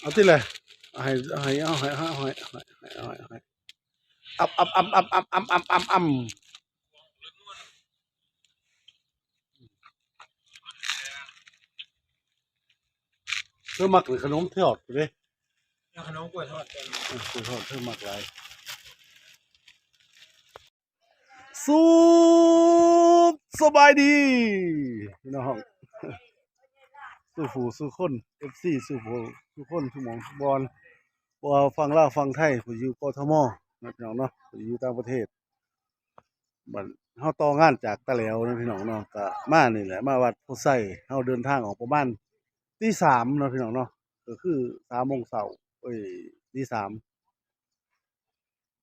เอาที่เลยให้ให้เอาให้ให้ให้ให้ให้ให้อับอับอับอับอับอับอับอับอับเธอมักหรือขนมเทอดเลยขนมกล้วยทอดกันเออเธอทอดเธอมักหลายสุขสบายดีพี่น้องสู้ผู้สู้คนเอฟซีสู้ ผู้สู้คนสู้หมองบอลบ่ว่าฟังล่าฟังไทยผู้อยู่กทมนะพี่น้องเนาะผู้อยู่ต่างประเทศบัดเฮาต่องานจากตะแหลวนะพี่น้องเนาะก็มานี่แหละมาวัดผู้ไส้เฮาเดินทางออกประมาณตีสามเนาะพี่น้องเนาะก็คือสามโมงเช้าเอ้ยตีสาม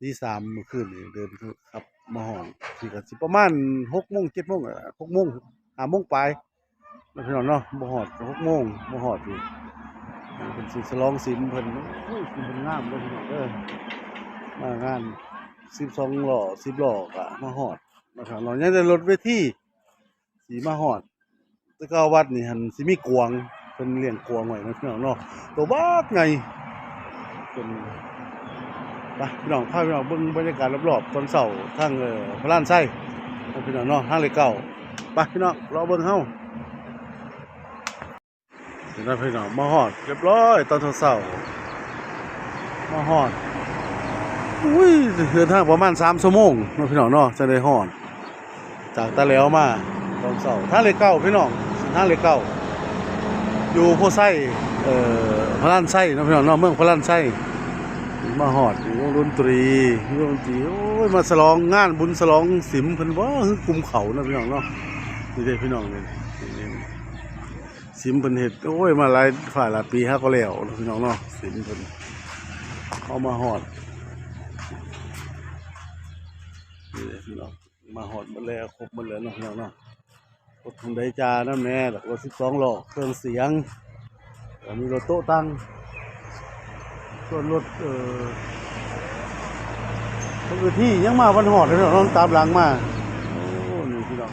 ตีสามเมื่อคืนนี่เดินขับมาห้องที่ก็สิประมาณหกโมงเจ็ดโมงหกโมงห้าโมงไปลายแล้วพี่น้องเนาะบ่ฮอดหกโมงบ่ฮอดอยู่ เพิ่นสิฉลองศีลเพิ่นโอ้ยเพิ่นงามเด้อพี่น้องเด้อมางาน12ล้อ10ล้อก็มาฮอดนะครับเรายังได้รถเวทีสิมาฮอดต่ก็วัดนี่หันสิมีกวงเพิ่นเลี้ยงกวงไว้นะพี่น้องเนาะตัวบักไงเป็นไปพี่น้องพาพี่น้องเบิ่งบรรยากาศรอบๆตอนเช้าทางเออพระลานไส้พี่น้องเนาะทางเลขเก้าไปพี่น้องรอเบิ่งเฮ้า เดี๋ยวพี่น้องมาหอดเรียบร้อยตอนเช้ามาหอดอุ้ยเดินทางประมาณสามชั่วโมงนะพี่น้องเนาะจะได้หอด จากตะแล้วมาตอนเช้าท่าเลขเก้าพี่น้องท่าเลขเก้าอยู่โพไส้เอ่อพระลานไส้นะพี่น้องเนาะเมืองพระลานไส้มาหอดอยู่วงดนตรีวงดนตรีโอ้ยมาฉลองงานบุญฉลองสิมเพิ่นบ่คือกลุ่มเขานะพี่น้องเนาะนี่เด้พี่น้องนี่นี่นี่ สิมเพิ่นเฮ็ดโอ้ยมาหลายฝ่าหลายปีฮะก็แล้วพี่น้องเนาะสิมเพิ่นเอามาฮอดนี่แหละพี่น้องมาฮอดมดแล้วครบมดแล้วเนาะพี่น้องเนาะรถทุนไดจานั่นแน่แล้วก็รถ12ล้อเครื่องเสียงมีรถโต๊ะตั้งส่วนรถเอ่อรถอื่นที่ยังมาวันฮอดเลยน้องตามหลังมาโอ้นี่พี่น้อง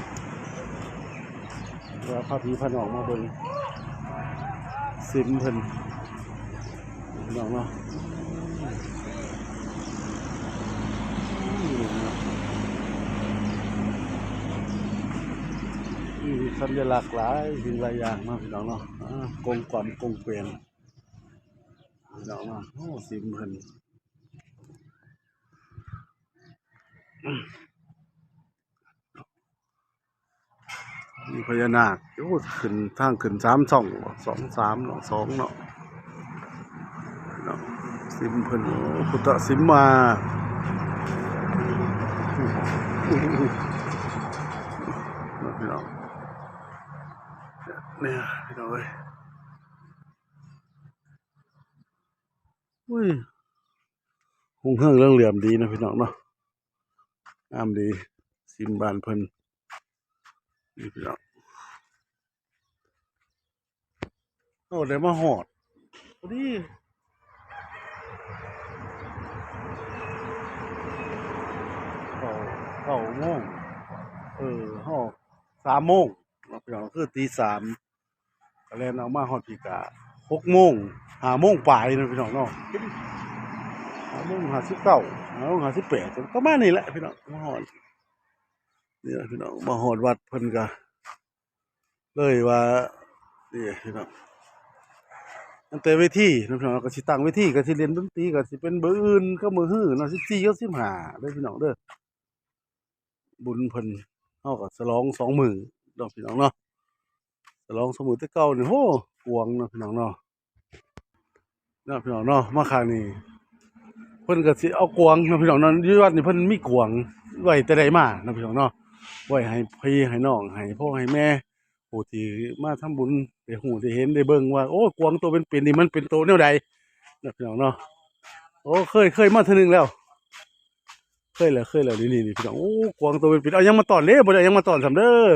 ว่าพระพีพระนองมาบิ่ง สิมเพิ่นน้องเนาะมีสัญลักษณ์หลายสิ่งหลายอย่างเนาะพี่น้องเนาะกงกวามกงเกวียนพี่น้องเนาะโอ้สิมเพิ่น มีพญานาคโอ้ขึ้นทางขึ้นสามช่องสองสามเนาะสองเนาะพี่น้องสิมเพิ่นโอ้พุทธสิมมาเนาะพี่น้องเนี่ยพี่น้องเอ้ยอุ้ยคงเครื่องเรื่องเหลี่ยมดีนะพี่น้องเนาะงามดี สิมบานเพิ่น นี่พี่น้องโอ้ได้มาหอดพอดีเก้าเก้าโมงเออหอกสามโมงเราพี่น้องคือตีสามก็เลยเอามาหอดพีกาหกโมงห้าโมงปลายนะพี่น้องเนาะห้าโมงห้าสิบเก้าห้าโมงห้าสิบแปดประมาณนี้แหละพี่น้องมาหอด นี่พี่น้องมาหอดวัดเพิ่นก็เลยว่านี่พี่น้องตั้งแต่เวทีน้องพี่น้องก็สิตั้งเวทีก็สิเรียนดนตรีก็สิเป็นเบอร์อื่นก็มือฮื้อเนาะ14ก็15เด้อพี่น้องเด้อบุญเพิ่นเฮาก็ฉลองสองมือเนาะพี่น้องเนาะฉลองสองมือแต่เก่านี่โหกวงเนาะพี่น้องเนาะเนาะพี่น้องเนาะมาคานี้เพิ่นก็สิเอากวงเนาะพี่น้องเนาะอยู่วัดนี่เพิ่นมีกวงไว้แต่ใดมาเนาะพี่น้องเนาะ ไว้ให้พี่ให้น้องให้พ่อให้แม่ผู้ที่มาทำบุญได้หูได้เห็นได้เบิ่งว่าโอ้กวางตัวเป็นเป็นนี่มันเป็นตัวแนวใดนะพี่น้องเนาะโอ้เคยเคยมาเทื่อนึงแล้ว เคยแล้วเคยแล้วนี่นี่นี่พี่น้องโอ้กวางตัวเป็นเป็นเอายังมาตอนเด้บ่ได้เอายังมาตอนสำเด้อ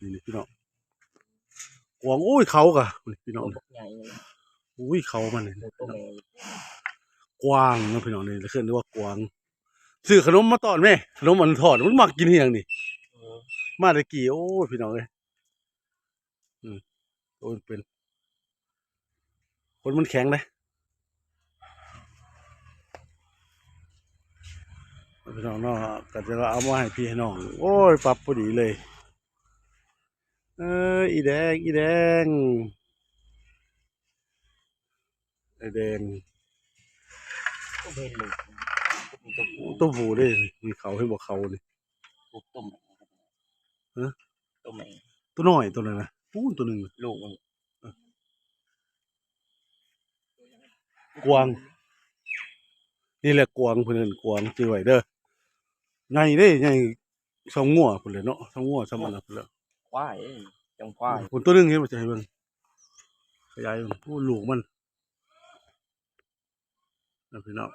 นี่นี่พี่น้องกวางโอ้ยเขากะนี่พี่น้องใหญ่เลยอุ้ยเขามันนี่ตัวแม่กวางเนาะพี่น้องนี่เคยเรียกว่ากวางซื้อขนมมาตอนแม่ขนมมันทอดมันมักกินเฮียงนี่เออ มาตะกี้โอ้พี่น้องเลยอืมโอ้เป็นคนมันแข็งเลยพี่น้องเนาะก็จะเราเอามาให้พี่ให้น้อง โอ้ยปรับพอดีเลย เอออีแดง อีแดงไอแดงต้วหูเลยมีเขาให้บอกเขาเลยตุ่ม ฮะต้มเองตัวน้อยตัวนั้นนะปูนตัวหนึ่งลูกมันกวาง นี่แหละกวางเพื่นนกวางจือไว้เด้อใหญ่เด้ใหญ่สองงัวพุ่นเลยเนาะสองงัวสามอันนะพุ่นเลยควายเอ้ยจังควายพุ่นตัวหนึงเห็นบ่ใจเบิ่งขยายเบิ่งผู้ลูกมันนะพี่น้อง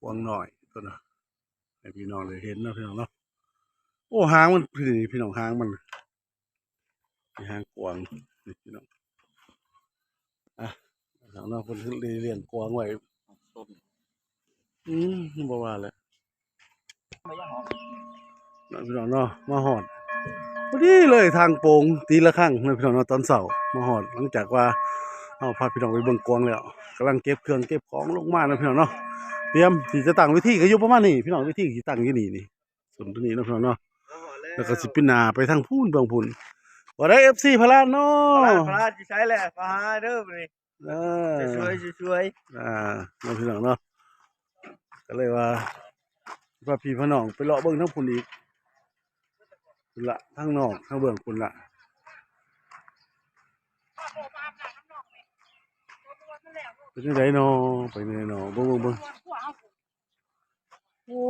กวางหน่อยตัวน่ะ ให้พี่น้องเลยเห็นนะพี่น้องเนาะโอ้หางมันพี่นี่พี่น้องหางมันหางกวางนี่พี่น้องอะพี่น้องเนาะเพิ่นเลี้ยงกวางไว้อืมบ่ว่าแหละไม่ยังหอมน้องพี่น้องเนาะมาหอดพอดีเลยทางโป่งตีละครั้งนะพี่น้องเนาะตอนเสาร์มาหอดหลังจากว่าเอาพาพี่น้องไปเบิ่งกวางแล้วกำลังเก็บเครื่องเก็บของลงมานะพี่น้องเนาะ ตรียมที่จะตั้งเวิธีก็อยู่ประมาณนี้พี่น้องเวิธีที่ตั้งอยู่นี่นี่ส่วนตัวนี้นะพี่น้องเนาะแล้วก็สิปินหนาไปทางพูนเบางพูนว่าได้ FC พลานเนาะพระจะใช้แหละพระเด้อไปเออช่วยช่วยอ่าน้องพี่น้องเนาะก็เลยว่าว่าพี่พี่น้องไปเลาะเบิ่งทั้งพุ่นอีกพุ่นละทั้งนอกทั้งเบิ่งพุ่นละ เป็นจังไดเนาะไปจังไดเนาะเบิ่งเบิ่งเบิ่งโอ้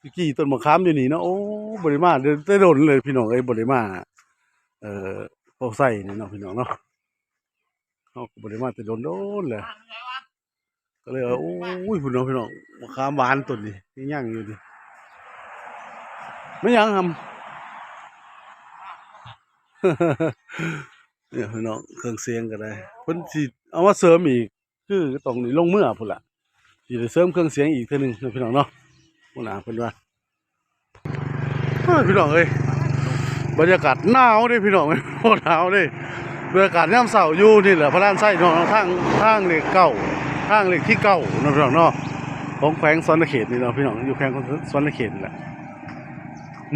พี่กี้ต้นมะขามอยู่นี่เนาะโอ้บ่ได้มาเดินได้โดนเลยพี่น้องเอ้บ่ได้มาเอ่อพวกไส้นี่เนาะพี่น้องเนาะเฮาบ่ได้มาแต่โดนโดนเลยก็เลยโอ้ยพี่น้องพี่น้องมะขามหวานต้นนี้ยังย่างอยู่ดิไม่ยังทำเนี่ยพี่น้องเครื่องเสียงก็ได้เพิ่นสิ เอามาเสริมอีก คือตรงนี้ลงเมื่อพุ่นละสิได้เสริมเครื่องเสียงอีกเทื่อหนึงนะพี่น้องเนาะพุ่นน่ะเพิ่นว่าพี่น้องเอ้ยบรรยากาศหนาวด้พี่น้องเอ้ยโคตรหนาวด้บรรยากาศยามเช้าอยู่นี่แหละพระลานไส้เนาะทางทางเลขเก้าทางเลขที่เก้านะพี่น้องเนาะของแขวงสวนเขตนี่เนาะพี่น้องอยู่แขวงสวนเขตนี่แหละ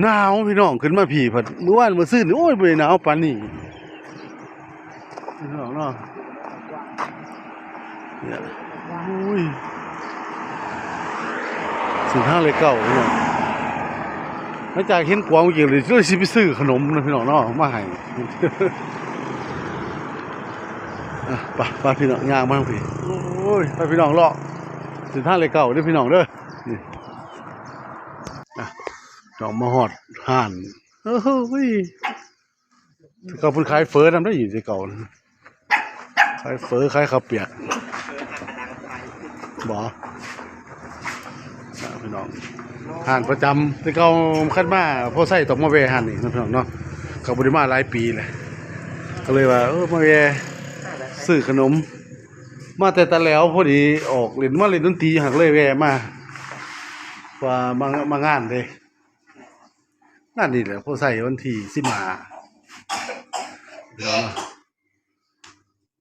หนาวพี่น้องขึ้นมาผีผัดเมื่อวานเมื่อซื่นโอ้ยบ่ได้หนาวปานนี้พี่น้องเนาะ เนี่ยโอ้ยสิทาเลขเก้าพี่น้องหลังจากเห็นกวางเมื่อกี้เลยเลยสิไปซื้อขนมนะพี่น้องเนาะมาให้อะปไปพี่น้องย่างมาทางพี่โอ้ยไปพี่น้องเลาะสิท่าเลยเก่าเด้อพี่น้องเด้อนี่อะน้องมาฮอดห่านเอ้ยเขาเพิ่นขายเฟอร์นำได้อยู่ที่เก่าขายเฟอร์ขายข้าวเปียก บ่อะพี่น้องห่านประจำที่เขาคันมาพอใส่ต้อมาแวห่านนี่นะพี่น้องเนาะเขาบ่ได้มาหลายปีเลยก็เลยว่าเออมาแวซื้อขนม มาแต่ตะแล้วพอดีออกเล่นมาเล่นดนตรีหักเลยแวมาว่ามามางานเด้งานนี่แหละพอใส่วันที่สิมาเดี๋ยวนะ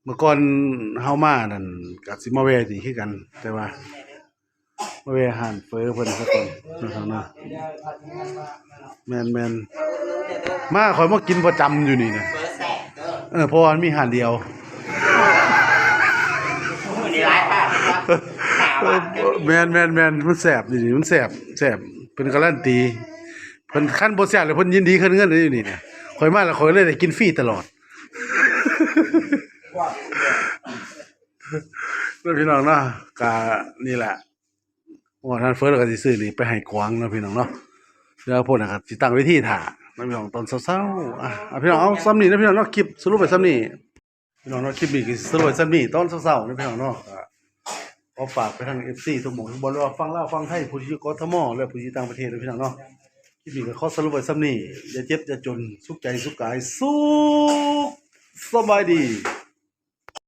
เมื่อก่อนเฮามานั่นก็สิมาแวะนี่คือกัน แต่ว่ามาแวะอาหารเฟอเพิ่นซะก่อนนะครับนะแม่นแม่นมาข่อยมากินประจำอยู่นี่นะเบอร์แสบเด้อเออเพราะว่ามันมีอาหารเดียวมือนี้ร้ายป่ะหาว่าแมนแมนแมนมันแสบนี่มันแสบแสบเป็นการันตีเพิ่นขั้นบ่แสบเลยเพิ่นยินดีขึ้นเงินเลยอยู่นี่เนี่ยข่อยมาแล้วข่อยเลยได้กินฟรีตลอด เพื่อนพี่น้องเนาะกานี่แหละว่าท่านเฟิร์สก็สิซื้อนี่ไปให้กวางเนาะพี่น้องเนาะแล้วพวกนะครับสิตั้งเวทีถ่านพี่น้องตอนเช้าๆอะอะพี่น้องเอาซ้ำนี่นะพี่น้องเนาะคลิปสรุปไปซ้ำนี่พี่น้องเนาะคลิปนี้ก็สิสรุปไปซ้ำนี่ตอนเช้าๆนะพี่น้องเนาะก็ขอฝากไปทาง FC ทุกหมู่ทุกบอลว่าฟังเล่าฟังไทยผู้ที่อยู่กทมและผู้ที่ต่างประเทศนะพี่น้องเนาะคลิปนี้ก็ขอสรุปไปซ้ำนี่อย่าเจ็บอย่าจนสุขใจสุขกายสุขสบายดี